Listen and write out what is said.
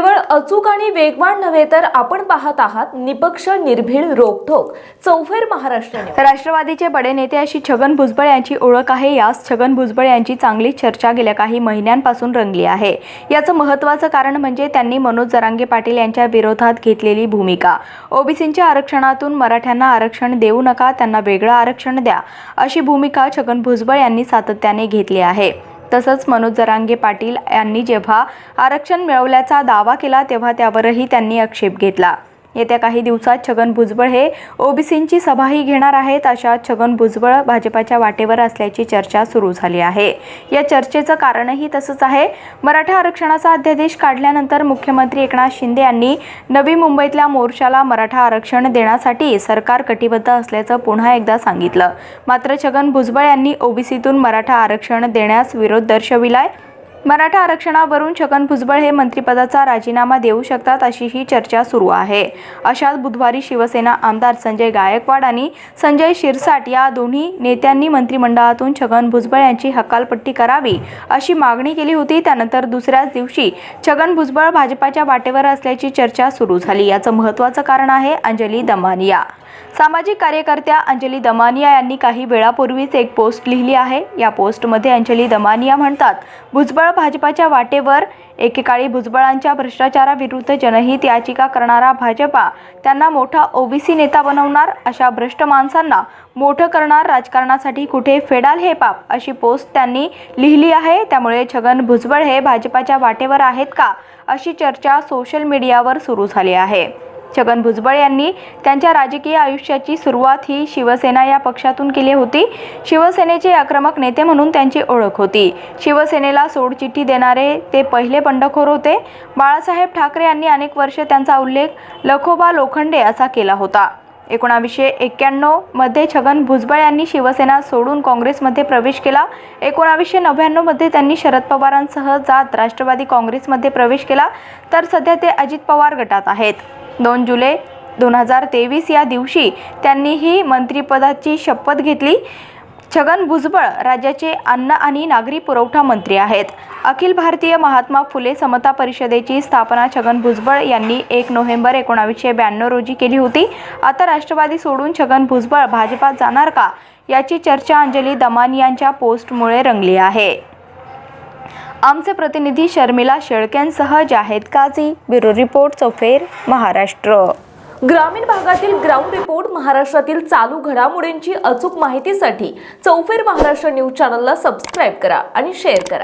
केवळ अचूक आणि वेगवान नव्हे तर आपण पाहत आहात निपक्ष निर्भीड रोखोक चौफेर महाराष्ट्र राष्ट्रवादीचे बडे नेते अशी छगन भुजबळ यांची ओळख आहे. यास छगन भुजबळ यांची चांगली चर्चा गेल्या काही महिन्यांपासून रंगली आहे. याचं महत्त्वाचं कारण म्हणजे त्यांनी मनोज जरांगे पाटील यांच्या विरोधात घेतलेली भूमिका. ओबीसींच्या आरक्षणातून मराठ्यांना आरक्षण देऊ नका त्यांना वेगळं आरक्षण द्या अशी भूमिका छगन भुजबळ यांनी सातत्याने घेतली आहे. तसंच मनोज जरांगे पाटील यांनी जेव्हा आरक्षण मिळवल्याचा दावा केला तेव्हा त्यावरही त्यांनी आक्षेप घेतला. येत्या काही दिवसात छगन भुजबळ हे ओबीसींची सभाही घेणार आहेत. अशा छगन भुजबळ भाजपाच्या वाटेवर असल्याची चर्चा सुरू झाली आहे. या चर्चेचं कारणही तसंच आहे. मराठा आरक्षणाचा अध्यादेश काढल्यानंतर मुख्यमंत्री एकनाथ शिंदे यांनी नवी मुंबईतल्या मोर्चाला मराठा आरक्षण देण्यासाठी सरकार कटिबद्ध असल्याचं पुन्हा एकदा सांगितलं. मात्र छगन भुजबळ यांनी ओबीसीतून मराठा आरक्षण देण्यास विरोध दर्शविलाय. मराठा आरक्षणावरून छगन भुजबळ हे मंत्रिपदाचा राजीनामा देऊ शकतात अशी ही चर्चा सुरू आहे. अशात बुधवारी शिवसेना आमदार संजय गायकवाड आणि संजय शिरसाट या दोन्ही नेत्यांनी मंत्रिमंडळातून छगन भुजबळ यांची हकालपट्टी करावी अशी मागणी केली होती. त्यानंतर दुसऱ्याच दिवशी छगन भुजबळ भाजपाच्या वाटेवर असल्याची चर्चा सुरू झाली. याचं महत्त्वाचं कारण आहे अंजली दमानिया. सामाजिक कार्यकर्त्या अंजली दमानिया यांनी काही वेळापूर्वीच एक पोस्ट लिहिली आहे. या पोस्टमध्ये अंजली दमानिया म्हणतात भुजबळ भाजपाच्या वाटेवर एकेकाळी भुजबळांच्या भ्रष्टाचाराविरुद्ध जनहित याचिका करणारा भाजपा त्यांना मोठा ओबीसी नेता बनवणार अशा भ्रष्ट माणसांना मोठं करणार राजकारणासाठी कुठे फेडाल हे पाप अशी पोस्ट त्यांनी लिहिली आहे. त्यामुळे छगन भुजबळ हे भाजपाच्या वाटेवर आहेत का अशी चर्चा सोशल मीडियावर सुरू झाली आहे. छगन भुजबळ यांनी त्यांच्या राजकीय आयुष्याची सुरुवात ही शिवसेना या पक्षातून केली होती. शिवसेनेचे आक्रमक नेते म्हणून त्यांची ओळख होती. शिवसेनेला सोडचिठ्ठी देणारे ते पहिले बंडखोर होते. बाळासाहेब ठाकरे यांनी अनेक वर्षे त्यांचा उल्लेख लखोबा लोखंडे असा केला होता. एकोणावीसशे एक्क्याण्णवमध्ये छगन भुजबळ यांनी शिवसेना सोडून काँग्रेसमध्ये प्रवेश केला. एकोणावीसशे नव्याण्णवमध्ये त्यांनी शरद पवारांसह जात राष्ट्रवादी काँग्रेसमध्ये प्रवेश केला. तर सध्या ते अजित पवार गटात आहेत. दोन जुलै दोन हजार तेवीस या दिवशी त्यांनी ही मंत्रिपदाची शपथ घेतली. छगन भुजबळ राज्याचे अन्न आणि नागरी पुरवठा मंत्री आहेत. अखिल भारतीय महात्मा फुले समता परिषदेची स्थापना छगन भुजबळ यांनी एक नोव्हेंबर एकोणावीसशे ब्याण्णव रोजी केली होती. आता राष्ट्रवादी सोडून छगन भुजबळ भाजपात जाणार का? याची चर्चा अंजली दमान यांच्या पोस्टमुळे रंगली आहे. आमचे प्रतिनिधी शर्मिला शेळक्यांसह जाहेद काझी ब्युरो रिपोर्ट चौफेर महाराष्ट्र. ग्रामीण भागातील ग्राउंड रिपोर्ट महाराष्ट्रातील चालू घडामोडींची अचूक माहितीसाठी चौफेर महाराष्ट्र न्यूज चॅनलला सबस्क्राईब करा आणि शेअर करा.